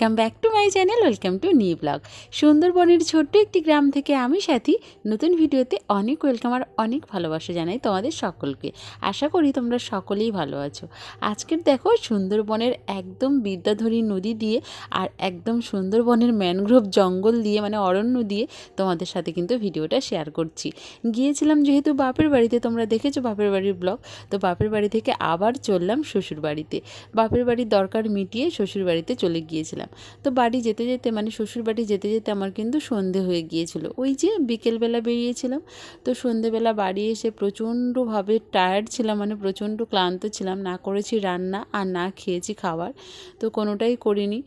Welcome back to my channel welcome to new vlog সুন্দরবনের ছোট্ট একটি গ্রাম থেকে আমি সাথী। নতুন ভিডিওতে অনেক ওয়েলকাম আর অনেক ভালোবাসা জানাই তোমাদের সকলকে। আশা করি তোমরা সকলেই ভালো আছো। আজকের দেখো সুন্দরবনের একদম বিদ্যাধরী নদী দিয়ে আর একদম সুন্দরবনের ম্যানগ্রোভ জঙ্গল দিয়ে মানে অরণ্য দিয়ে তোমাদের সাথে কিন্তু ভিডিওটা শেয়ার করছি। গিয়েছিলাম যেহেতু বাপের বাড়িতে, তোমরা দেখেছ বাপের বাড়ির ব্লগ তো বাপের বাড়ি থেকে আবার চললাম শ্বশুর বাড়িতে বাপের বাড়ির দরকার মিটিয়ে শ্বশুর বাড়িতে চলে গিয়েছিলাম। তো বাড়ি যেতে যেতে মানে শ্বশুর বাড়ি যেতে যেতে আমার কিন্তু সন্ধে হয়ে গিয়েছিল। ওই যে বিকেলবেলা বেরিয়েছিলাম, তো সন্ধেবেলা বাড়ি এসে প্রচণ্ডভাবে টায়ার্ড ছিলাম মানে প্রচণ্ড ক্লান্ত ছিলাম। না করেছি রান্না আর না খেয়েছি খাবার, তো কোনোটাই করিনি।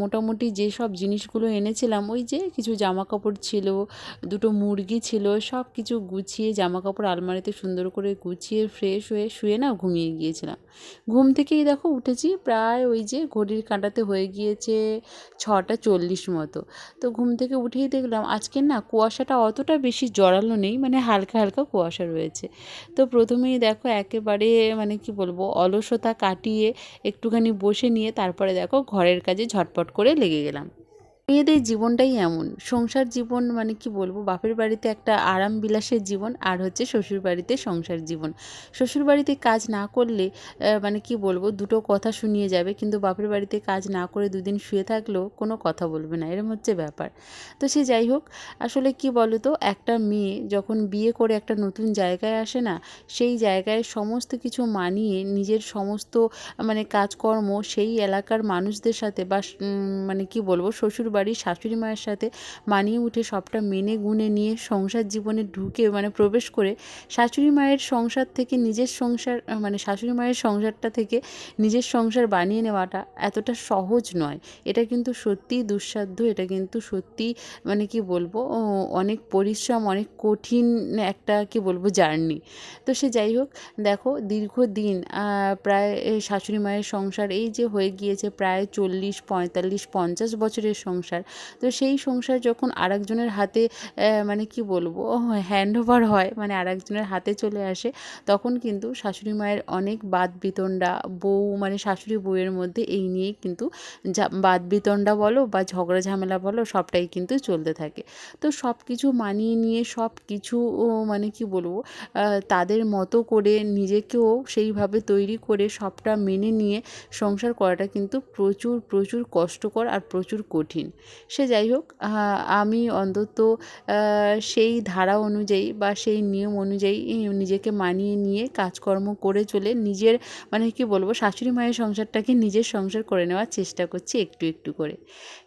মোটামুটি যেসব জিনিসগুলো এনেছিলাম, ওই যে কিছু জামা কাপড় ছিল, দুটো মুরগি ছিল, সব কিছু গুছিয়ে জামা কাপড় আলমারিতে সুন্দর করে গুছিয়ে ফ্রেশ হয়ে শুয়ে না ঘুমিয়ে গিয়েছিলাম। ঘুম থেকেই দেখো উঠেছি, প্রায় ওই যে ঘড়ির কাঁটাতে হয়ে গিয়েছে ছটা চল্লিশ মতো। তো ঘুম থেকে উঠেই দেখলাম আজকে না কুয়াশাটা অতটা বেশি জড়ালো নেই মানে হালকা হালকা কুয়াশা রয়েছে। তো প্রথমেই দেখো একেবারে মানে কি বলব, অলসতা কাটিয়ে একটুখানি বসে নিয়ে তারপরে দেখো ঘরের কাজে ঝটপট করে লেগে গেলাম। মেয়েদের জীবনটাই এমন। সংসার জীবন মানে কি বলব? বাপের বাড়িতে একটা আরাম বিলাসের জীবন আর হচ্ছে শ্বশুর বাড়িতে সংসার জীবন। শ্বশুর বাড়িতে কাজ না করলে মানে কি বলব? দুটো কথা শুনিয়ে যাবে। কিন্তু বাপের বাড়িতে কাজ না করে দুদিন শুয়ে থাকলেও কোনো কথা বলবে না। এরম হচ্ছে ব্যাপার। তো সে যাই হোক, আসলে কি বলো তো একটা মেয়ে যখন বিয়ে করে একটা নতুন জায়গায় আসে না, সেই জায়গায় সমস্ত কিছু মানিয়ে নিজের সমস্ত মানে কাজকর্ম সেই এলাকার মানুষদের সাথে বা মানে কি বলব? শ্বশুর বাড়ির শাশুড়ি মায়ের সাথে মানিয়ে উঠে সবটা মেনে গুনে নিয়ে সংসার জীবনে ঢুকে মানে প্রবেশ করে শাশুড়ি মায়ের সংসার থেকে নিজের সংসার মানে শাশুড়ি মায়ের সংসারটা থেকে নিজের সংসার বানিয়ে নেওয়াটা এতটা সহজ নয়। এটা কিন্তু সত্যিই দুঃসাধ্য, এটা কিন্তু সত্যি মানে কি বলব অনেক পরিশ্রম, অনেক কঠিন একটা কি বলব জার্নি। তো সে যাই হোক, দেখো দীর্ঘদিন প্রায় শাশুড়ি মায়ের সংসার এই যে হয়ে গিয়েছে প্রায় চল্লিশ, পঁয়তাল্লিশ, পঞ্চাশ বছরের সংসার তো সেই সংসার যখন আরেকজনের হাতে মানে কি বলব হ্যান্ড ওভার হয় মানে আরেকজনের হাতে চলে আসে, তখন কিন্তু শাশুড়ি মায়ের অনেক বাদ বিতণ্ডা বউ মানে শাশুড়ি বউয়ের মধ্যে এই নিয়েই কিন্তু বাদ বিতণ্ডা বলো বা ঝগড়া ঝামেলা বলো, সবটাই কিন্তু চলতে থাকে। তো সব কিছু মানিয়ে নিয়ে সব কিছু মানে কি বলব তাদের মতো করে নিজেকেও সেইভাবে তৈরি করে সবটা মেনে নিয়ে সংসার করাটা কিন্তু প্রচুর প্রচুর কষ্টকর আর প্রচুর কঠিন। সে যাই হোক আমি অন্তত সেই ধারা অনুযায়ী বা সেই নিয়ম অনুযায়ী নিজেকে মানিয়ে নিয়ে কাজকর্ম করে চলে নিজের মানে কি বলব, শাশুড়ি মায়ের সংসারটাকে নিজের সংসার করে নেওয়ার চেষ্টা করছি একটু একটু করে।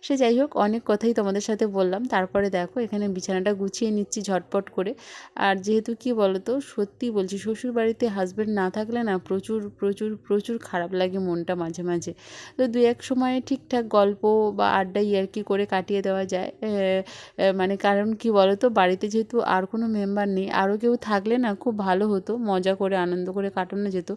সে যাই হোক, অনেক কথাই তোমাদের সাথে বললাম। তারপরে দেখো, এখানে বিছানাটা গুছিয়ে নিচ্ছি ঝটপট করে। আর যেহেতু কি বলতো, সত্যি বলছি শ্বশুর বাড়িতে হাজব্যান্ড না থাকলে না প্রচুর প্রচুর প্রচুর খারাপ লাগে মনটা মাঝে মাঝে। তো দু এক সময় ঠিকঠাক গল্প বা আড্ডা ইয়ার্কি করে কাটিয়ে দেওয়া যায়? মানে কারণ কি তো বাড়িতে যেহেতু আর কোনো মেম্বার নেই, আরও কেউ থাকলে না খুব ভালো হতো, মজা করে, আনন্দ করে কাটানো যেত।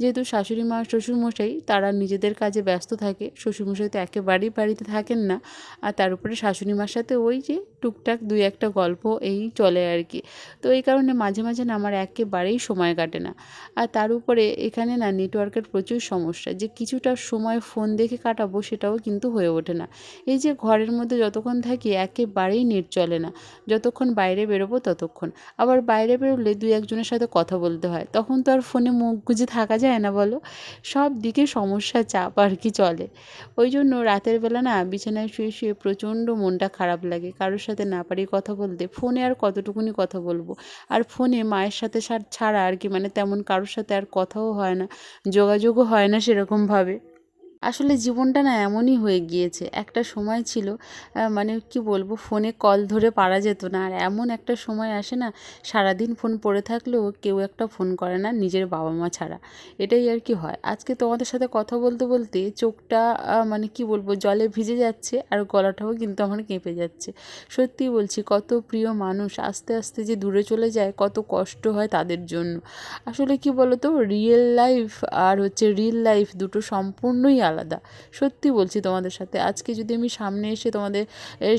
যেহেতু শাশুড়ি মা, শ্বশুরমশাই, তারা নিজেদের কাজে ব্যস্ত থাকে, শ্বশুরমশাই তো একেবারেই বাড়িতে থাকেন না। আর তার উপরে শাশুড়ি মার সাথে ওই যে টুকটাক দুই একটা গল্প এই চলে আর কি। তো এই কারণে মাঝে মাঝে না আমার একেবারেই সময় কাটে না। আর তার উপরে এখানে না নেটওয়ার্কের প্রচুর সমস্যা। যে কিছুটা সময় ফোন দেখে কাটাবো সেটাও কিন্তু হয়ে ওঠে না। এই যে ঘরের মধ্যে যতক্ষণ থাকি একেবারেই নেট চলে না। যতক্ষণ বাইরে বেরোবো ততক্ষণ। আবার বাইরে বেরোলে দুই একজনের সাথে কথা বলতে হয়। তখন তো আর ফোনে মুখ গুজে থাকা যায় না বলো। সব দিকে সমস্যা, চাপ আর কি চলে। ওই জন্য রাতের বেলা না বিছানায় শুয়ে শুয়ে প্রচণ্ড মনটা খারাপ লাগে। কারোর সাথে না পারি কথা বলতে। ফোনে আর কতটুকুনি কথা বলব? আর ফোনে মায়ের সাথে ছাড়া আর কি মানে তেমন কারোর সাথে আর কথাও হয় না, যোগাযোগও হয় না সেরকমভাবে। আসলে জীবনটা না এমনই হয়ে গিয়েছে। একটা সময় ছিল মানে কি বলব, ফোনে কল ধরে পারা যেত না। আর এমন একটা সময় আসে না, সারাদিন ফোন পড়ে থাকলেও কেউ একটা ফোন করে না নিজের বাবা মা ছাড়া। এটাই আর কি হয়। আজকে তোমাদের সাথে কথা বলতে বলতে চোখটা মানে কি বলব, জলে ভিজে যাচ্ছে আর গলাটাও কিন্তু আমার কেঁপে যাচ্ছে। সত্যি বলছি, কত প্রিয় মানুষ আস্তে আস্তে যে দূরে চলে যায়, কত কষ্ট হয় তাদের জন্য। আসলে কি বলতো রিয়েল লাইফ আর হচ্ছে রিয়েল লাইফ দুটো সম্পূর্ণই আলাদা। সত্যি বলছি তোমাদের সাথে, আজকে যদি আমি সামনে এসে তোমাদের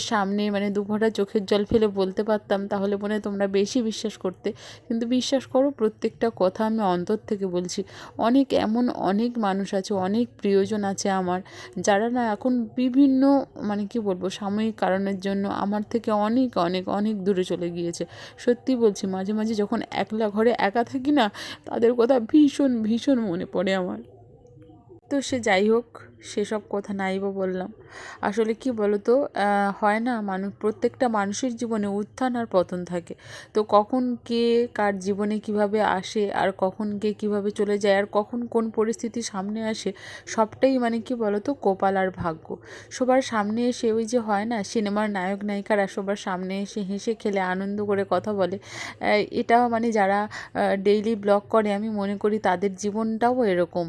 সামনে মানে দু ফোঁটা চোখের জল ফেলে বলতে পারতাম, তাহলে মনে হয় তোমরা বেশি বিশ্বাস করতে। কিন্তু বিশ্বাস করো, প্রত্যেকটা কথা আমি অন্তর থেকে বলছি। অনেক এমন অনেক মানুষ আছে, অনেক প্রিয়জন আছে আমার, যারা না এখন বিভিন্ন মানে কি বলব, সাময়িক কারণের জন্য আমার থেকে অনেক অনেক অনেক দূরে চলে গিয়েছে। সত্যি বলছি, মাঝে মাঝে যখন একলা ঘরে একা থাকি না, তাদের কথা ভীষণ ভীষণ মনে পড়ে আমার। তো সে যাই হোক। সেসব কথা নাই বললাম। আসলে কি বলো তো হয় না মানুষ প্রত্যেকটা মানুষের জীবনে উত্থান আর পতন থাকে। তো কখন কে কার জীবনে কীভাবে আসে আর কখন কে কীভাবে চলে যায় আর কখন কোন পরিস্থিতি সামনে আসে, সবটাই মানে কি বলো তো কপাল আর ভাগ্য। সবার সামনে এসে ওই যে হয় না, সিনেমার নায়ক নায়িকারা সবার সামনে এসে হেসে খেলে, আনন্দ করে কথা বলে এটা মানে যারা ডেইলি ব্লগ করে, আমি মনে করি তাদের জীবনটাও এরকম।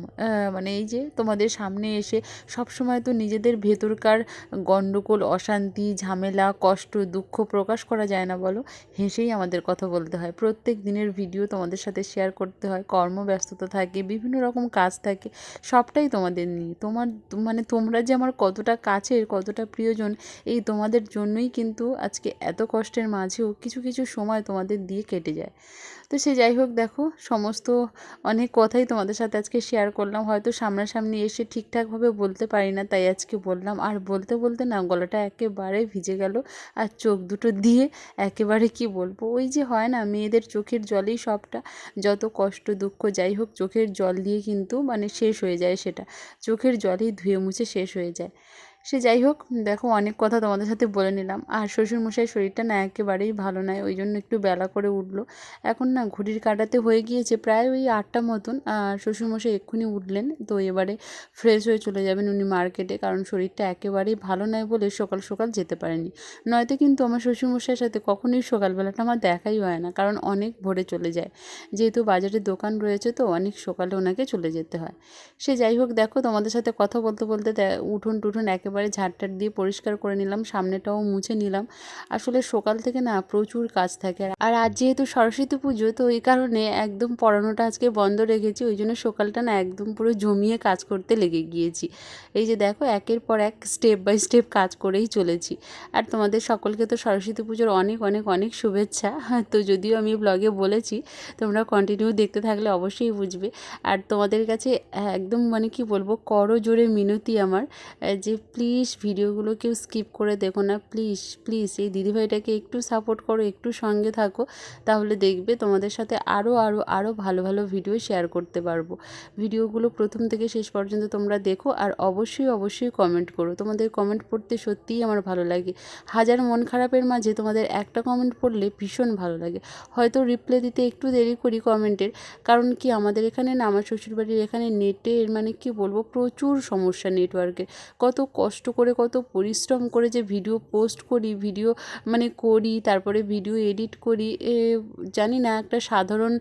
মানে এই যে তোমাদের সামনে এসে সবসময় তো নিজেদের ভেতরকার গণ্ডগোল, অশান্তি, ঝামেলা, কষ্ট, দুঃখ প্রকাশ করা যায় না বলো। হেসেই আমাদের কথা বলতে হয়। প্রত্যেক দিনের ভিডিও তোমাদের সাথে শেয়ার করতে হয়। কর্মব্যস্ততা থাকে, বিভিন্ন রকম কাজ থাকে, সবটাই তোমাদের নিয়ে। তোমার মানে তোমরা যে আমার কতটা কাছের, কতটা প্রিয়জন, এই তোমাদের জন্যই কিন্তু আজকে এত কষ্টের মাঝেও কিছু কিছু সময় তোমাদের দিয়ে কেটে যায়। তো সে যাই হোক, দেখো, সমস্ত অনেক কথাই তোমাদের সাথে আজকে শেয়ার করলাম। হয়তো সামনাসামনি এসে ঠিকঠাকভাবে বলতে পারি না, তাই আজকে বললাম। আর বলতে বলতে না গলাটা একেবারে ভিজে গেল আর চোখ দুটো দিয়ে একেবারে কি বলব? ওই যে হয় না, মেয়েদের চোখের জলেই সবটা। যত কষ্ট, দুঃখ যাই হোক, চোখের জল দিয়ে কিন্তু মানে শেষ হয়ে যায় সেটা। চোখের জলেই ধুয়ে মুছে শেষ হয়ে যায়। সে যাই হোক, দেখো অনেক কথা তোমাদের সাথে বলে নিলাম। আর শ্বশুরমশাই শরীরটা না একেবারেই ভালো নয়, ওই জন্য একটু বেলা করে উঠল। এখন না ঘড়ির কাটাতে হয়ে গিয়েছে প্রায় ওই আটটা মতন, আর শ্বশুরমশাই এক্ষুনি উঠলেন। তো এবারে ফ্রেশ হয়ে চলে যাবেন উনি মার্কেটে কারণ শরীরটা একেবারেই ভালো নয় বলে সকাল সকাল যেতে পারেনি। নয়তো কিন্তু আমার শ্বশুরমশাইয়ের সাথে কখনোই সকালবেলাটা আমার দেখাই হয় না, কারণ অনেক ভোরে চলে যায়। যেহেতু বাজারে দোকান রয়েছে তো অনেক সকালে ওনাকে চলে যেতে হয়। সে যাই হোক, দেখো তোমাদের সাথে কথা বলতে বলতে উঠোন টুঠোন একেবারে একেবারে ঝাড়টার দিয়ে পরিষ্কার করে নিলাম, সামনেটাও মুছে নিলাম। আসলে সকাল থেকে না প্রচুর কাজ থাকে। আর আজ যেহেতু সরস্বতী পুজো, তো এই কারণে একদম পড়ানোটা আজকে বন্ধ রেখেছি। ওই জন্য সকালটা না একদম পুরো জমিয়ে কাজ করতে লেগে গিয়েছি। এই যে দেখো, একের পর এক স্টেপ বাই স্টেপ কাজ করেই চলেছি। আর তোমাদের সকলকে তো সরস্বতী পুজোর অনেক অনেক অনেক শুভেচ্ছা। তো যদিও আমি ব্লগে বলেছি, তোমরা কন্টিনিউ দেখতে থাকলে অবশ্যই বুঝবে। আর তোমাদের কাছে একদম মানে কি বলব করো জোরে মিনতি আমার, যে প্লিজ প্লিজ ভিডিওগুলো কেউ স্কিপ করে দেখো না। প্লিজ প্লিজ এই দিদিভাইটাকে একটু সাপোর্ট করো, একটু সঙ্গে থাকো, তাহলে দেখবে তোমাদের সাথে আরও আরও আরও ভালো ভালো ভিডিও শেয়ার করতে পারব। ভিডিওগুলো প্রথম থেকে শেষ পর্যন্ত তোমরা দেখো আর অবশ্যই অবশ্যই কমেন্ট করো। তোমাদের কমেন্ট পড়তে সত্যিই আমার ভালো লাগে। হাজার মন খারাপের মাঝে তোমাদের একটা কমেন্ট পড়লে ভীষণ ভালো লাগে। হয়তো রিপ্লাই দিতে একটু দেরি করি কমেন্টের কারণ কি আমাদের এখানে না, আমার শ্বশুরবাড়ির এখানে নেটের মানে কি বলব? প্রচুর সমস্যা নেটওয়ার্কের কত কষ্ট কষ্ট করে, কত পরিশ্রম করে যে ভিডিও পোস্ট করি ভিডিও মানে করি, তারপরে ভিডিও এডিট করি, এ জানি না, একটা সাধারণ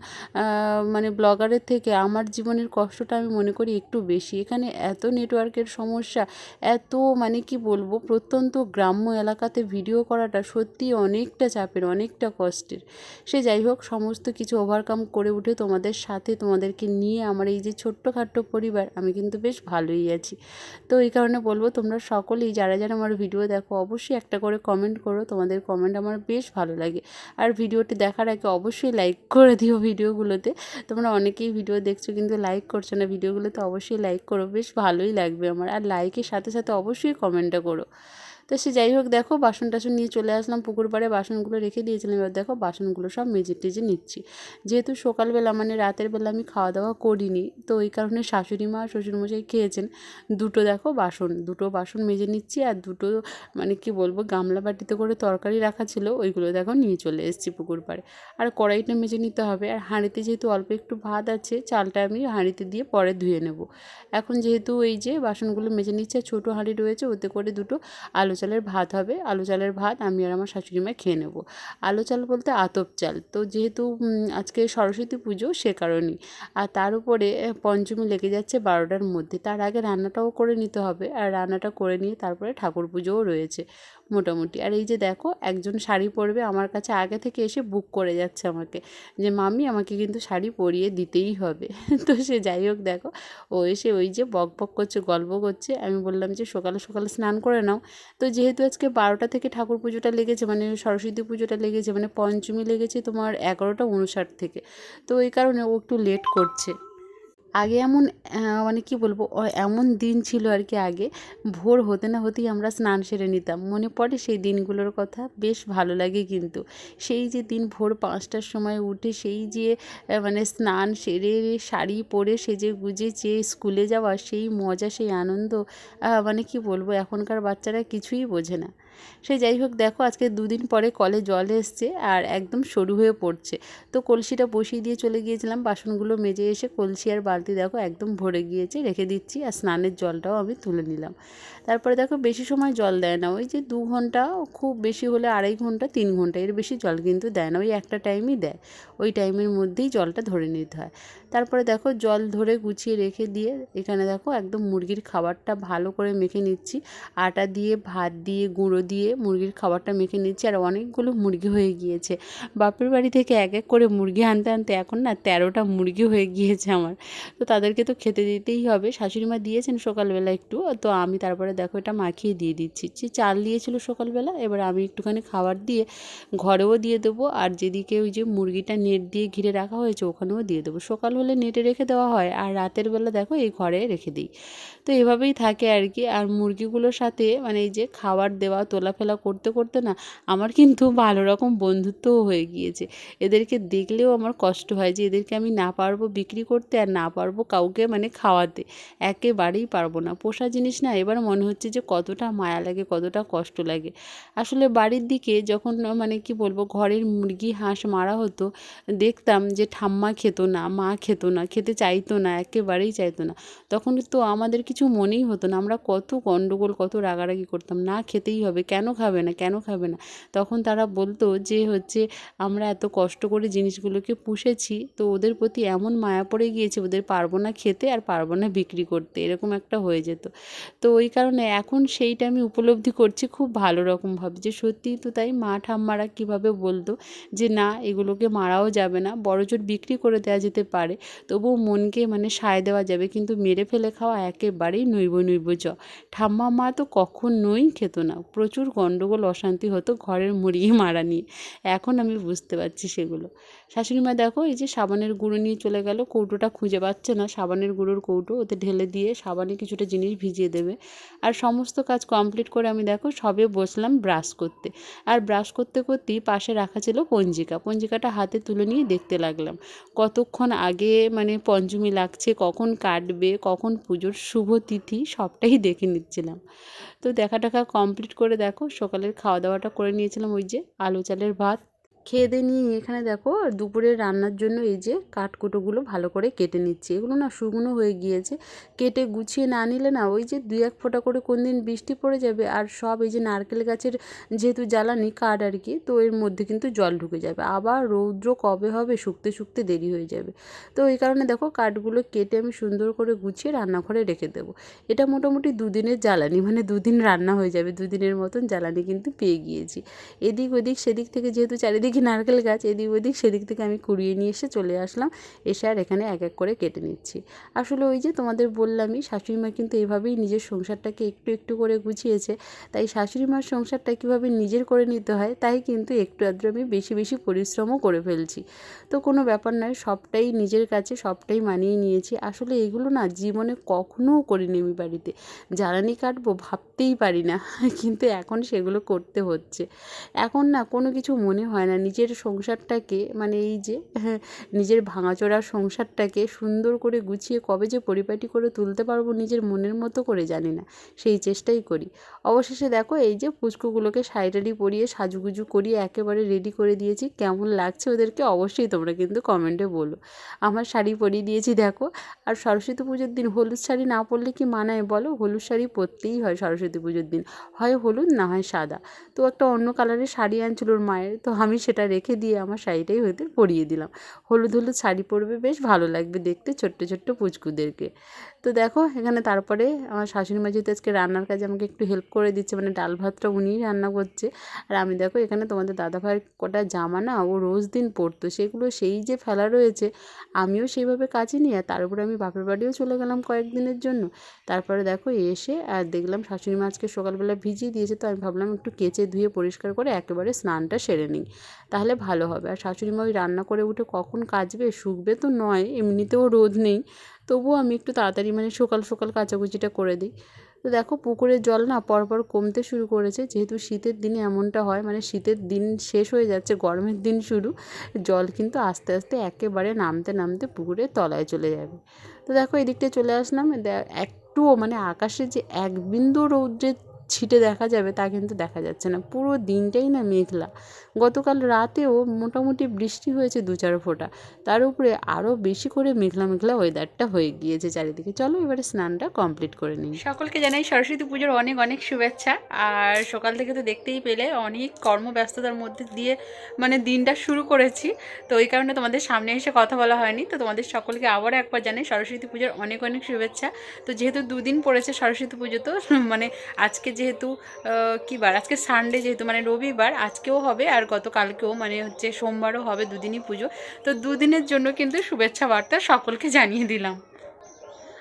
মানে ব্লগারের থেকে আমার জীবনের কষ্টটা আমি মনে করি একটু বেশি। এখানে এত নেটওয়ার্কের সমস্যা, এত মানে কি বলব, প্রত্যন্ত গ্রাম্য এলাকাতে ভিডিও করাটা সত্যি অনেকটা চাপের, অনেকটা কষ্টের। সে যাই হোক, সমস্ত কিছু ওভারকাম করে উঠে তোমাদের সাথে তোমাদেরকে নিয়ে আমার এই যে ছোট্টখাট্ট পরিবার, আমি কিন্তু বেশ ভালোই আছি। তো এই কারণে বলব, তোমরা সকলেই যারা যারা আমার ভিডিও দেখো, অবশ্যই একটা করে কমেন্ট করো। তোমাদের কমেন্ট আমার বেশ ভালো লাগে। আর ভিডিওটি দেখার আগে অবশ্যই লাইক করে দিও ভিডিওগুলোতে। তোমরা অনেকেই ভিডিও দেখছ কিন্তু লাইক করছ না ভিডিওগুলোতে, অবশ্যই লাইক করো। বেশ ভালোই লাগবে আমার। আর লাইকের সাথে সাথে অবশ্যই কমেন্টটা করো। তো সে যাই হোক, দেখো বাসন টাসন নিয়ে চলে আসলাম, পুকুর পাড়ে বাসনগুলো রেখে দিয়েছিলাম। এবার দেখো বাসনগুলো সব মেজে টেজে নিচ্ছি। যেহেতু সকালবেলা মানে রাতের বেলা আমি খাওয়া দাওয়া করিনি, তো ওই কারণে শাশুড়ি মা, শ্বশুরমশাই খেয়েছেন দুটো, দেখো বাসন, দুটো বাসন মেজে নিচ্ছি আর দুটো মানে কি বলব, গামলা বাটিতে করে তরকারি রাখা ছিল, ওইগুলো দেখো নিয়ে চলে এসেছি পুকুর পাড়ে। আর কড়াইটা মেজে নিতে হবে। আর হাঁড়িতে যেহেতু অল্প একটু ভাত আছে, চালটা আমি হাঁড়িতে দিয়ে পরে ধুয়ে নেব। এখন যেহেতু এই যে বাসনগুলো মেজে নিচ্ছে ছোটো হাঁড়ি রয়েছে, ওতে করে দুটো আলু আলু চালের ভাত হবে। আলু চালের ভাত আমি আর আমার শাশুড়ি মা খেয়ে নেব। আলু চাল বলতে আতপ চাল। তো যেহেতু আজকে সরস্বতী পুজো সে কারণেই। আর তার উপরে পঞ্চমী লেগে যাচ্ছে বারোটার মধ্যে। তার আগে রান্নাটাও করে নিতে হবে। আর রান্নাটা করে নিয়ে তারপরে ঠাকুর পুজোও রয়েছে। মোটামুটি। আর এই যে দেখো, একজন শাড়ি পরবে আমার কাছে আগে থেকে এসে বুক করে যাচ্ছে আমাকে যে মামি আমাকে কিন্তু শাড়ি পরিয়ে দিতেই হবে। তো সে যাই হোক দেখো, ও এসে ওই যে বক বক করছে, গল্প করছে। আমি বললাম যে, সকালে সকালে স্নান করে নাও। তো যেহেতু আজকে বারোটা থেকে ঠাকুর পুজোটা লেগেছে মানে সরস্বতী পুজোটা লেগেছে মানে পঞ্চমী লেগেছে তোমার এগারোটা উনষাট থেকে। তো ওই কারণে ও একটু লেট করছে। আগে এমন মানে কি বলব এমন দিন ছিল আর কি আগে, ভোর হতে না হতেই আমরা স্নান সেরে নিতাম। মনে পড়ে সেই দিনগুলোর কথা, বেশ ভালো লাগে কিন্তু। সেই যে দিন ভোর পাঁচটার সময় উঠে সেই যে মানে স্নান সেরে শাড়ি পরে সেজে গুজে যে স্কুলে যাওয়া সেই মজা, সেই আনন্দ মানে কি বলব, এখনকার বাচ্চারা কিছুই বোঝে না। সে যাই হোক, দেখো আজকে দুদিন পরে কলে জল এসছে আর একদম সরু হয়ে পড়ছে। তো কলসিটা বসিয়ে দিয়ে চলে গিয়েছিলাম, বাসনগুলো মেজে এসে কলসি আর বালতি দেখো একদম ভরে গিয়েছে, রেখে দিচ্ছি আর স্নানের জলটাও আমি তুলে নিলাম। তারপরে দেখো বেশি সময় জল দেয় না, ওই যে দু ঘণ্টা, খুব বেশি হলে আড়াই ঘণ্টা, তিন ঘণ্টা, এর বেশি জল কিন্তু দেয় না, ওই একটা টাইমই দেয়। ওই টাইমের মধ্যেই জলটা ধরে নিতে হয়। তারপরে দেখো জল ধরে গুছিয়ে রেখে দিয়ে এখানে দেখো একদম মুরগির খাবারটা ভালো করে মেখে নিচ্ছি। আটা দিয়ে, ভাত দিয়ে, গুঁড়ো দিয়ে মুরগির খাবারটা মেখে নিচ্ছি আর অনেকগুলো মুরগি হয়ে গিয়েছে। বাপের বাড়ি থেকে এক এক করে মুরগি আনতে আনতে এখন না তেরোটা মুরগি হয়ে গিয়েছে আমার। তো তাদেরকে তো খেতে দিতেই হবে। শাশুড়ি মা দিয়েছেন সকালবেলা একটু, তো আমি তারপরে দেখো এটা মাখিয়ে দিয়ে দিচ্ছি। যে চাল দিয়েছিল সকালবেলা, এবার আমি একটুখানি খাবার দিয়ে ঘরেও দিয়ে দেবো আর যেদিকে ওই যে মুরগিটা নেট দিয়ে ঘিরে রাখা হয়েছে ওখানেও দিয়ে দেবো। সকাল হলে নেটে রেখে দেওয়া হয়। আর রাতের বেলা দেখো এই ঘরে রেখে দিই। তো এভাবেই থাকে আর কি আর মুরগিগুলোর সাথে মানে এই যে খাবার দেওয়া, তোলাফেলা করতে করতে না আমার কিন্তু ভালো রকম বন্ধুত্বও হয়ে গিয়েছে। এদেরকে দেখলেও আমার কষ্ট হয় যে এদেরকে আমি না পারব বিক্রি করতে আর না পারব কাউকে মানে খাওয়াতে। একেবারেই পারব না। পোষা জিনিস না, এবার মনে হচ্ছে যে কতটা মায়া লাগে, কতটা কষ্ট লাগে। আসলে বাড়ির দিকে যখন মানে কি বলব, ঘরের মুরগি, হাঁস মারা হতো, দেখতাম যে ঠাম্মা খেত না, মা খেত না, খেতে চাইতো না, একেবারেই চাইতো না। তখন তো আমাদের মনেই হতো না। আমরা কত গণ্ডগোল কত রাগারাগি করতাম, না খেতেই হবে, কেন খাবে না, কেন খাবে না? তখন তারা বলতো যে হচ্ছে, আমরা এত কষ্ট করে জিনিসগুলোকে পুষেছি, তো ওদের প্রতি এমন মায়া পড়ে গিয়েছে, ওদের পারব না খেতে আর পারব না বিক্রি করতে। এরকম একটা হয়ে যেত। তো ওই কারণে এখন সেইটা আমি উপলব্ধি করছি খুব ভালো রকমভাবে যে সত্যিই তো তাই মা ঠাম্মারা কীভাবে বলতো যে, না, এগুলোকে মারাও যাবে না বড়জোর বিক্রি করে দেওয়া যেতে পারে। তবুও মনকে মানে সায় দেওয়া যাবে, কিন্তু মেরে ফেলে খাওয়া একেবারেই নৈব নৈব চ ঠাম্মা, মা তো কখন নই খেত না। প্রচুর গণ্ডগোল অশান্তি হতো ঘরের মুড়িয়ে মারা নিয়ে। এখন আমি বুঝতে পারছি সেগুলো। শাশুড়ি মা দেখো, এই যে সাবানের গুঁড়ো নিয়ে চলে গেল, কৌটোটা খুঁজে পাচ্ছে না। সাবানের গুঁড়োর কৌটো ওতে ঢেলে দিয়ে সাবানে কিছুটা জিনিস ভিজিয়ে দেবে। আর সমস্ত কাজ কমপ্লিট করে আমি দেখো, সবে বসলাম ব্রাশ করতে। আর ব্রাশ করতে করতেই পাশে রাখা ছিল পঞ্জিকা। পঞ্জিকাটা হাতে তুলে নিয়ে দেখতে লাগলাম। কতক্ষণ আগে মানে পঞ্চমী লাগছে, কখন কাটবে, কখন পুজোর শুভ তিথি, সবটাই দেখে নিচ্ছিলাম। তো দেখা টাকা কমপ্লিট করে দেখো, সকালের খাওয়া দাওয়াটা করে নিয়েছিলাম ওই যে আলু চালের ভাত। খেয়ে দিয়ে নিয়ে এখানে দেখো দুপুরে রান্নার জন্য এই যে কাঠকুটোগুলো ভালো করে কেটে নিচ্ছি। এগুলো না শুকনো হয়ে গিয়েছে। কেটে গুছিয়ে না নিলে না ওই যে দুই এক ফোঁটা করে কোন দিন বৃষ্টি পড়ে যাবে আর সব এই যে নারকেল গাছের যেহেতু জ্বালানি কাঠ আর কি, তো এর মধ্যে কিন্তু জল ঢুকে যাবে। আবার রৌদ্র কবে হবে শুকতে শুকতে দেরি হয়ে যাবে। তো এই কারণে দেখো কাঠগুলো কেটে আমি সুন্দর করে গুছিয়ে রান্নাঘরে রেখে দেবো। এটা মোটামুটি দুদিনের জ্বালানি মানে দুদিন রান্না হয়ে যাবে। দুদিনের মতন জ্বালানি কিন্তু পেয়ে গিয়েছি। এদিক ওদিক সেদিক থেকে যেহেতু চারিদিকে নারকেল গাছ এদিক ওদিক, সেদিক থেকে আমি কুড়িয়ে নিয়ে এসে চলে আসলাম। এসে আর এখানে এক এক করে কেটে নিচ্ছি। আসলে ওই যে তোমাদের বললামই শাশুড়ি মা কিন্তু এভাবেই নিজের সংসারটাকে একটু একটু করে গুছিয়েছে। তাই শাশুড়ি মার সংসারটা কীভাবে নিজের করে নিতে হয়, তাই কিন্তু একটু আধটু আমি বেশি বেশি পরিশ্রমও করে ফেলছি। তো কোনো ব্যাপার নয়, সবটাই নিজের কাছে, সবটাই মানিয়ে নিয়েছি। আসলে এগুলো না জীবনে কখনোও করিনি আমি বাড়িতে। জ্বালানি কাটবো ভাবতেই পারি না, কিন্তু এখন সেগুলো করতে হচ্ছে। এখন না কোনো কিছু মনে হয় না নিজের সংসারটাকে মানে এই যে হ্যাঁ নিজের ভাঙাচোরা সংসারটাকে সুন্দর করে গুছিয়ে কবে যে পরিপাটি করে তুলতে পারব নিজের মনের মতো করে জানি না, সেই চেষ্টাই করি। অবশেষে দেখো এই যে পুচকুগুলোকে শাড়ি পরিয়ে সাজুগুজু করিয়ে একেবারে রেডি করে দিয়েছি, কেমন লাগছে ওদেরকে অবশ্যই তোমরা কিন্তু কমেন্টে বলো। আমার শাড়ি পরিয়ে দিয়েছি দেখো, আর সরস্বতী পুজোর দিন হলুদ শাড়ি না পরলে কি মানায় বলো? হলুদ শাড়ি পরতেই হয় সরস্বতী পুজোর দিন, হয় হলুদ না হয় সাদা। তো একটা অন্য কালারের শাড়ি আনছিল ওর মায়ের, তো আমি সেটা সেটা রেখে দিয়ে আমার শাড়িটাই ওদের পরিয়ে দিলাম। হলুদ হলুদ শাড়ি পরবে বেশ ভালো লাগবে দেখতে ছোট্ট ছোট্ট পুচকুদেরকে। তো দেখো, এখানে তারপরে আমার শাশুড়ি মা যেহেতু আজকে রান্নার কাজে আমাকে একটু হেল্প করে দিচ্ছে মানে ডাল ভাতটা উনিই রান্না করছে। আর আমি দেখো, এখানে তোমাদের দাদাভাইয়ের কটা জামা না ও রোজ দিন পরতো, সেগুলো সেই যে ফেলা রয়েছে, আমিও সেইভাবে কাজে নিয়ে আর তার উপরে আমি বাপের বাড়িও চলে গেলাম কয়েকদিনের জন্য। তারপরে দেখো, এসে আর দেখলাম শাশুড়ি মা আজকে সকালবেলা ভিজিয়ে দিয়েছে, তো আমি ভাবলাম একটু কেচে ধুয়ে পরিষ্কার করে একেবারে স্নানটা সেরে নিই, তাহলে ভালো হবে। আর শাশুড়ি মা ওই রান্না করে উঠে কখন কাচবে, শুকবে তো নয়, এমনিতেও রোদ নেই। তবুও আমি একটু তাড়াতাড়ি মানে সকাল সকাল কাচাকুচিটা করে দিই। তো দেখো পুকুরের জল না পরপর কমতে শুরু করেছে। যেহেতু শীতের দিনে এমনটা হয় মানে শীতের দিন শেষ হয়ে যাচ্ছে, গরমের দিন শুরু, জল কিন্তু আস্তে আস্তে একেবারে নামতে নামতে পুকুরের তলায় চলে যাবে। তো দেখো এদিকটা চলে আসলাম। একটুও মানে আকাশে যে এক বিন্দু রৌদ্রের ছিটে দেখা যাবে, তা কিন্তু দেখা যাচ্ছে না। পুরো দিনটাই না মেঘলা। গতকাল রাতেও মোটামুটি বৃষ্টি হয়েছে দু চার ফোঁটা। তার উপরে আরও বেশি করে মেঘলা মেঘলা ওয়েদারটা হয়ে গিয়েছে চারিদিকে। চলো এবারে স্নানটা কমপ্লিট করে নিই। সকলকে জানাই সরস্বতী পুজোর অনেক অনেক শুভেচ্ছা। আর সকাল থেকে তো দেখতেই পেলে অনেক কর্মব্যস্ততার মধ্যে দিয়ে মানে দিনটা শুরু করেছি। তো ওই কারণে তোমাদের সামনে এসে কথা বলা হয়নি। তো তোমাদের সকলকে আবারও একবার জানাই সরস্বতী পুজোর অনেক অনেক শুভেচ্ছা। তো যেহেতু দুদিন পড়েছে সরস্বতী পুজো তো মানে আজকে যেহেতু কি বার? আজকে সানডে যেহেতু মানে রবিবার, আজকেও হবে আর গতকালকেও মানে হচ্ছে সোমবারও হবে দুদিনই পুজো। তো দুদিনের জন্য কিন্তু শুভেচ্ছা বার্তা সকলকে জানিয়ে দিলাম।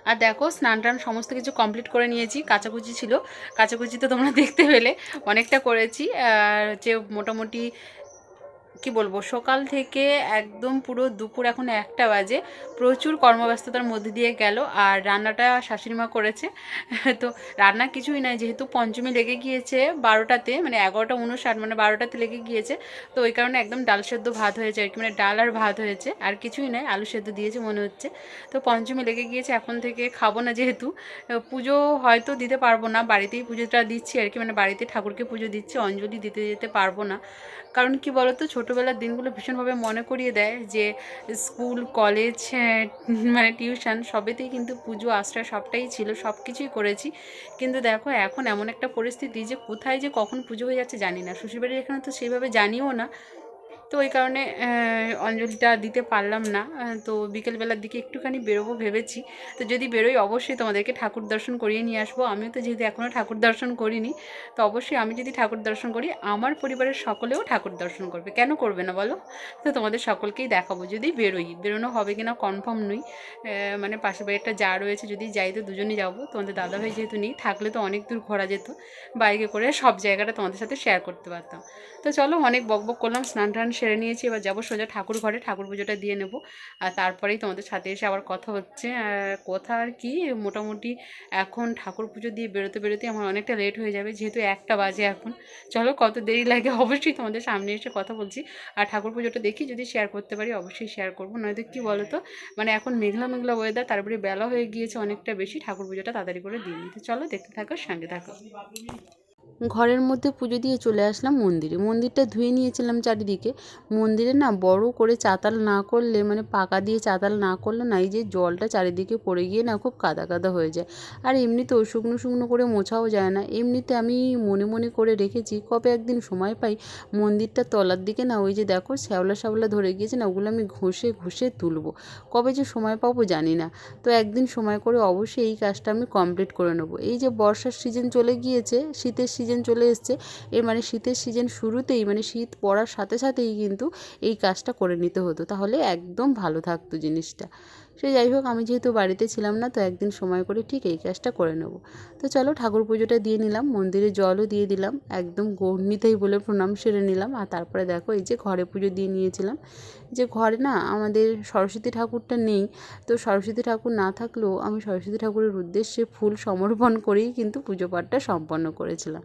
আর দেখো, স্নান টান সমস্ত কিছু কমপ্লিট করে নিয়েছি, কাঁচাকুচি ছিল। কাঁচাকুচি তো তোমরা দেখতে পেলে, অনেকটা করেছি। আর হচ্ছে মোটামুটি কি বলব, সকাল থেকে একদম পুরো দুপুর, এখন একটা বাজে। প্রচুর কর্মব্যস্ততার মধ্যে দিয়ে গেল আর রান্নাটা শাশুড়ি মা করেছে। তো রান্না কিছুই নয় যেহেতু পঞ্চমী লেগে গিয়েছে বারোটাতে মানে এগারোটা উনষাট মানে বারোটাতে লেগে গিয়েছে। তো ওই কারণে একদম ডাল সেদ্ধ ভাত হয়েছে আর কি মানে ডাল আর ভাত হয়েছে। আর কিছুই নয় আলু সেদ্ধ দিয়েছে মনে হচ্ছে। তো পঞ্চমী লেগে গিয়েছে, এখন থেকে খাব না যেহেতু। পুজো হয়তো দিতে পারব না, বাড়িতেই পুজোটা দিচ্ছি আর কি মানে বাড়িতে ঠাকুরকে পুজো দিচ্ছি, অঞ্জলি দিতে যেতে পারব না। কারণ কি বলতো? ছোটোবেলার দিনগুলো ভীষণভাবে মনে করিয়ে দেয় যে স্কুল কলেজ হ্যাঁ, মানে টিউশন সবেতেই কিন্তু পুজো আশ্রয় সবটাই ছিল সব কিছুই করেছি। কিন্তু দেখো এখন এমন একটা পরিস্থিতি যে কোথায় যে কখন পুজো হয়ে যাচ্ছে জানি না। শ্বশুরবাড়ির এখানে তো সেইভাবে জানিও না। তো ওই কারণে অঞ্জলিটা দিতে পারলাম না। তো বিকেলবেলার দিকে একটুখানি বেরোবো ভেবেছি। তো যদি বেরোই অবশ্যই তোমাদেরকে ঠাকুর দর্শন করিয়ে নিয়ে আসব। আমিও তো যেহেতু এখনও ঠাকুর দর্শন করিনি, তো অবশ্যই আমি যদি ঠাকুর দর্শন করি, আমার পরিবারের সকলেও ঠাকুর দর্শন করবে। কেন করবে না বলো? তো তোমাদের সকলকেই দেখাবো। যদি বেরোই, বেরোনো হবে কিনা কনফার্ম নই। মানে পাশের বাড়ি একটা যা রয়েছে, যদি যাই তো দুজনেই যাব। তোমাদের দাদাভাই যেহেতু নেই, থাকলে তো অনেক দূর ঘোরা যেত। বাইকে করে সব জায়গাটা তোমাদের সাথে শেয়ার করতে পারতাম। তো চলো অনেক বক বক করলাম, স্নান টান সেরে নিয়েছি। এবার যাব সোজা ঠাকুর ঘরে। ঠাকুর পুজোটা দিয়ে নেব। আর তারপরেই তোমাদের সাথে এসে আবার কথা হচ্ছে। কথা আর কি, মোটামুটি এখন ঠাকুর পুজো দিয়ে বেরোতে বেরোতে আমার অনেকটা লেট হয়ে যাবে, যেহেতু একটা বাজে এখন। চলো, কত দেরি লাগে? অবশ্যই তোমাদের সামনে এসে কথা বলছি। আর ঠাকুর পুজোটা দেখি, যদি শেয়ার করতে পারি অবশ্যই শেয়ার করব। নয়তো কী বলো তো মানে এখন মেঘলা মেঘলা ওয়েদার তারপরে বেলা হয়ে গিয়েছে অনেকটা বেশি। ঠাকুর পুজোটা তাড়াতাড়ি করে দিয়ে নিতে চলো, দেখতে থাকো, সঙ্গে থাকো। ঘরের মধ্যে পুজো দিয়ে চলে আসলাম মন্দিরে। মন্দিরটা ধুয়ে নিয়েছিলাম চারিদিকে। মন্দিরে না বড় করে চাতাল না করলে মানে পাকা দিয়ে চাতাল না করলে না, এই যে জলটা চারিদিকে পড়ে গিয়ে না খুব কাদা কাদা হয়ে যায়। আর এমনিতেও শুকনো শুকনো করে মোছাও যায় না। এমনিতে আমি মনে মনে করে রেখেছি, কবে একদিন সময় পাই মন্দিরটা তলার দিকে না, ওই যে দেখো শ্যাওলা শ্যাওলা ধরে গিয়েছে না, ওগুলো আমি ঘষে ঘষে তুলবো। কবে যে সময় পাবো জানি না। তো একদিন সময় করে অবশ্যই এই কাজটা আমি কমপ্লিট করে নেব। এই যে বর্ষার সিজন চলে গিয়েছে, শীতের সিজন চলে এসছে। এর মানে শীতের সিজন শুরুতেই মানে শীত পড়ার সাথে সাথেই কিন্তু এই কাজটা করে নিতে হতো। তাহলে একদম ভালো থাকতো জিনিসটা। সে যাই হোক, আমি যেহেতু বাড়িতে ছিলাম না, তো একদিন সময় করে ঠিক এই কাজটা করে নেব। তো চলো ঠাকুর পুজোটা দিয়ে নিলাম, মন্দিরে জলও দিয়ে দিলাম, একদম গণ্ডিতেই বলে প্রণাম সেরে নিলাম। আর তারপরে দেখো এই যে ঘরে পুজো দিয়ে নিয়েছিলাম। যে ঘরে না আমাদের সরস্বতী ঠাকুরটা নেই, তো সরস্বতী ঠাকুর না থাকলেও আমি সরস্বতী ঠাকুরের উদ্দেশ্যে ফুল সমর্পণ করেই কিন্তু পুজো পাঠটা সম্পন্ন করেছিলাম।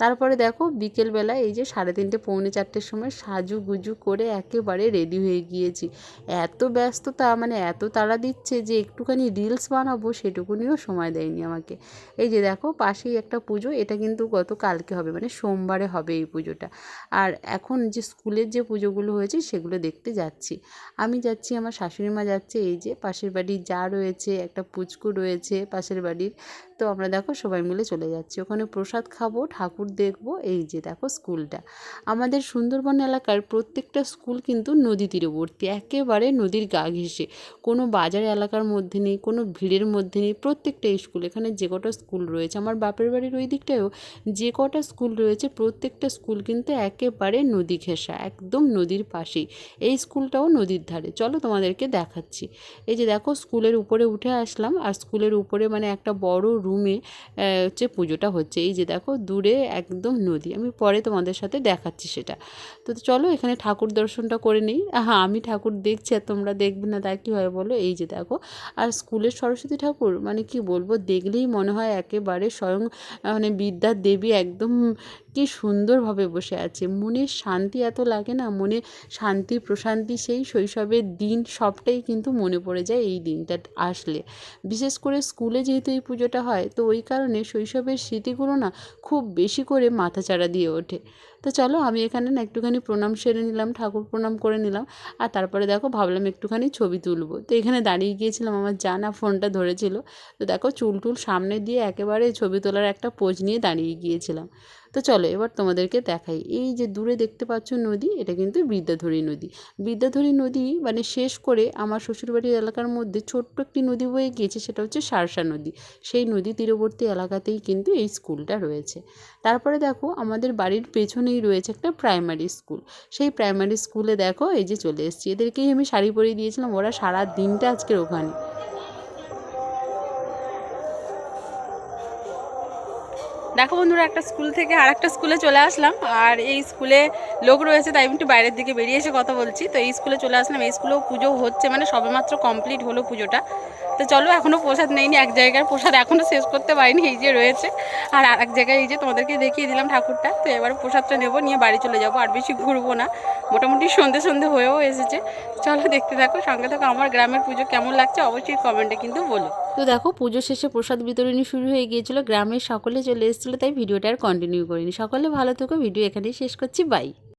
তারপরে দেখো বিকেলবেলা এই যে সাড়ে তিনটে, পৌনে চারটের সময় সাজু গুজু করে একেবারে রেডি হয়ে গিয়েছি। এত ব্যস্ততা মানে এত তাড়া দিচ্ছে যে একটুখানি রিলস বানাবো সেটুকুনিও সময় দেয়নি আমাকে। এই যে দেখো পাশেই একটা পুজো, এটা কিন্তু গত কালকে হবে মানে সোমবারে হবে এই পুজোটা। আর এখন যে স্কুলের যে পুজোগুলো হয়েছে সেগুলো দেখতে যাচ্ছি। আমি যাচ্ছি, আমার শাশুড়ি মা যাচ্ছে, এই যে পাশের বাড়ির যা রয়েছে, একটা পুচকু রয়েছে পাশের বাড়ির। তো আমরা দেখো সবাই মিলে চলে যাচ্ছি। ওখানে প্রসাদ খাব, ঠাকুর দেখব, এই যে দেখো স্কুলটা। আমাদের সুন্দরবন এলাকার প্রত্যেকটা স্কুল কিন্তু নদী তীরবর্তী, একেবারে নদীর গা ঘেঁষে। কোনো বাজার এলাকার মধ্যে নেই, কোনো ভিড়ের মধ্যে নেই, প্রত্যেকটা স্কুল, এখানে যে কটা স্কুল রয়েছে, আমার বাপের বাড়ির ওই দিকটায়ও যে কটা স্কুল রয়েছে, প্রত্যেকটা স্কুল কিন্তু একেবারে নদী ঘেঁষা, একদম নদীর পাশেই। এই স্কুলটাও নদীর ধারে। চলো তোমাদেরকে দেখাচ্ছি। এই যে দেখো, স্কুলের উপরে উঠে আসলাম আর স্কুলের উপরে মানে একটা বড় রুমে হচ্ছে পুজোটা হচ্ছে। এই যে দেখো, দূরে একদম নদী। আমি পরে তোমাদের সাথে দেখাচ্ছি সেটা। তো চলো, এখানে ঠাকুর দর্শনটা করে নিই। হ্যাঁ আমি ঠাকুর দেখছি আর তোমরা দেখবে না তা কী হয় বলো? এই যে দেখো, আর স্কুলের সরস্বতী ঠাকুর মানে কি বলব, দেখলেই মনে হয় একেবারে স্বয়ং মানে বিদ্যার দেবী একদম কি সুন্দরভাবে বসে আছে। মনের শান্তি এত লাগে না, মনে শান্তি, প্রশান্তি, সেই শৈশবের দিন সবটাই কিন্তু মনে পড়ে যায় এই দিনটা আসলে। বিশেষ করে স্কুলে যেহেতু এই পুজোটা হয়, তো ওই কারণে শৈশবের স্মৃতিগুলো না খুব বেশি করে মাথাচাড়া দিয়ে ওঠে। তো চলো আমি এখানে না একটুখানি প্রণাম সেরে নিলাম, ঠাকুর প্রণাম করে নিলাম, আর তারপরে দেখো ভাবলাম একটুখানি ছবি তুলবো। তো এখানে দাঁড়িয়ে গিয়েছিলাম, আমার জানা ফোনটা ধরেছিল, তো দেখো চুল টুল সামনে দিয়ে একেবারে ছবি তোলার একটা পোজ নিয়ে দাঁড়িয়ে গিয়েছিলাম। তো চলো এবার তোমাদেরকে দেখাই। এই যে দূরে দেখতে পাচ্ছ নদী, এটা কিন্তু বিদ্যাধরী নদী। বিদ্যাধরী নদী মানে শেষ করে আমার শ্বশুরবাড়ির এলাকার মধ্যে ছোট্ট একটি নদী বয়ে গিয়েছে, সেটা হচ্ছে সারসা নদী। সেই নদী তীরবর্তী এলাকাতেই কিন্তু এই স্কুলটা রয়েছে। তারপরে দেখো, আমাদের বাড়ির পেছনেই রয়েছে একটা প্রাইমারি স্কুল। সেই প্রাইমারি স্কুলে দেখো, এই যে চলে এসেছি। এদেরকেই আমি শাড়ি পরিয়ে দিয়েছিলাম, ওরা সারা দিনটা আজকের ওখানে। দেখো বন্ধুরা, একটা স্কুল থেকে আর একটা স্কুলে চলে আসলাম, আর এই স্কুলে লোক রয়েছে, তাই আমি একটু বাইরের দিকে বেরিয়ে এসে কথা বলছি। তো এই স্কুলে চলে আসলাম, এই স্কুলেও পুজো হচ্ছে মানে সবেমাত্র কমপ্লিট হলো পুজোটা। তো চলো এখনও প্রসাদ নেইনি, এক জায়গার প্রসাদ এখনও শেষ করতে পারিনি, এই যে রয়েছে। আর আর এক জায়গায় এই যে তোমাদেরকে দেখিয়ে দিলাম ঠাকুরটা, তো এবার প্রসাদটা নেব, নিয়ে বাড়ি চলে যাব, আর বেশি ঘুরবো না। মোটামুটি সন্ধে সন্ধে হয়েও এসেছে। চলো দেখতে থাকো, সঙ্গে থাকো, আমার গ্রামের পুজো কেমন লাগছে, অবশ্যই কমেন্টে কিন্তু বলো। তো দেখো, পুজো শেষে প্রসাদ বিতরণী শুরু হয়ে গিয়েছিল, গ্রামের সকলে চলে এসেছিল, তাই ভিডিওটা আর কন্টিনিউ করিনি। সকলে ভালো থেকো, ভিডিও এখানেই শেষ করছি বাই